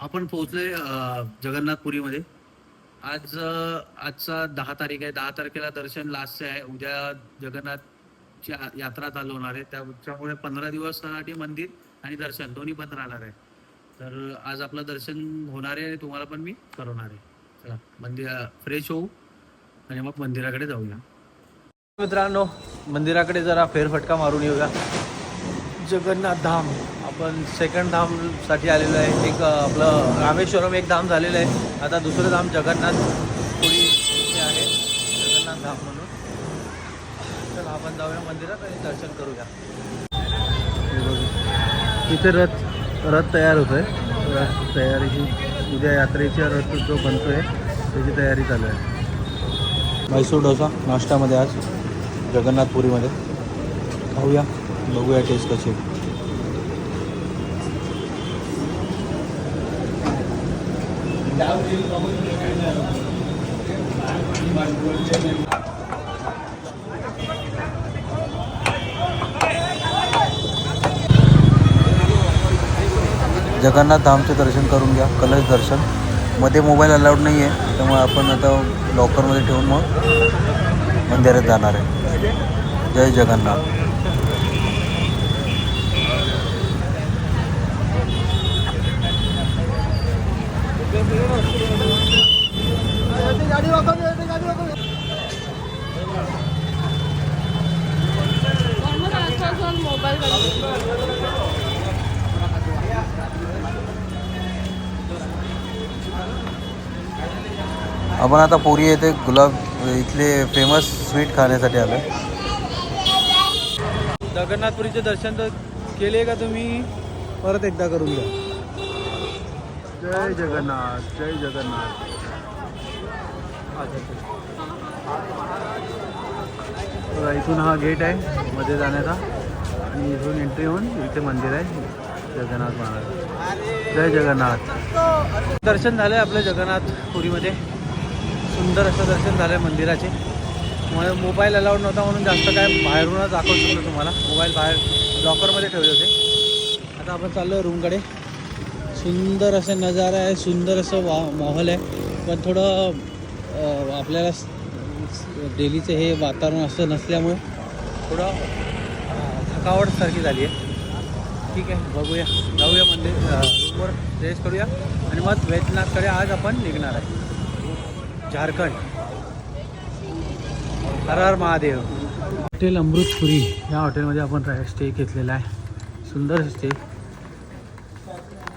आपण पोहोचलोय जगन्नाथपुरीमध्ये आज आजचा दहा तारीख आहे. दहा तारखेला दर्शन लास्टचे आहे. उद्या जगन्नाथची यात्रा चालू होणार आहे. त्याच्यामुळे पंधरा दिवसासाठी मंदिर आणि दर्शन दोन्ही बंद राहणार आहे. तर आज आपलं दर्शन होणार आहे आणि तुम्हाला पण मी करवणार आहे. चला मंदिर फ्रेश होऊ आणि मग मंदिराकडे जाऊया. मित्रांनो मंदिराकडे जरा फेरफटका मारून येऊया. जगन्नाथ धाम. आपण सेकंड धामसाठी आलेलो आहे. एक आपलं रामेश्वरम एक धाम झालेलं आहे. आता दुसरं धाम जगन्नाथ पुरी इथे आहे. जगन्नाथ धाम म्हणून. तर आपण जाऊया मंदिरात आणि दर्शन करूया. इथे रथ रथ तयार होतो आहे रथ तयारीची उद्या यात्रेच्या रथ जो बनतो आहे त्याची तयारी चालू आहे. मैसूर डोसा नाश्त्यामध्ये आज जगन्नाथपुरीमध्ये खाऊया बघूया टेस्ट कशी जगन्नाथ धामचे दर्शन करून घ्या कलश दर्शन. मध्ये मोबाईल अलाउड नाही आहे त्यामुळे आपण आता लॉकरमध्ये ठेवून मग मंदिरात जाणार आहे. जय जगन्नाथ. आपण आता पुरी येथे गुलाब इथले फेमस स्वीट खाण्यासाठी आलो जगन्नाथपुरीचे दर्शन तर केले का तुम्ही? परत एकदा करून द्या जय जगन्नाथ जय जगन्नाथ. बघा, इथून हा गेट आहे मध्ये जाण्याचा. आणि इथून एंट्री होऊन इथे मंदिर आहे. जगन्नाथ महाराज. जय जगन्नाथ. दर्शन झालं आहे आपलं जगन्नाथपुरीमध्ये सुंदर असं दर्शन झालं आहे मंदिराचे. मला मोबाईल अलाउड नव्हता म्हणून जास्त काय बाहेरूनच दाखवू शकतो तुम्हाला. मोबाईल बाहेर लॉकरमध्ये ठेवले होते. आता आपण चाललो आहे रूमकडे सुंदर असं नजारा आहे सुंदर असं वा माहोल आहे. पण थोडं आपल्याला डेलीचं हे वातावरण असं नसल्यामुळे थोडं थकावटसारखी झाली आहे. ठीक आहे बघूया. जाऊया मंदिर रूमवर रेस्ट करूया. आणि मग वैद्यनाथकडे आज आपण निघणार आहे. झारखंड. हर हर महादेव. हॉटेल अमृतपुरी या हॉटेलमध्ये आपण राह स्टे घेतलेला आहे. सुंदर स्टे.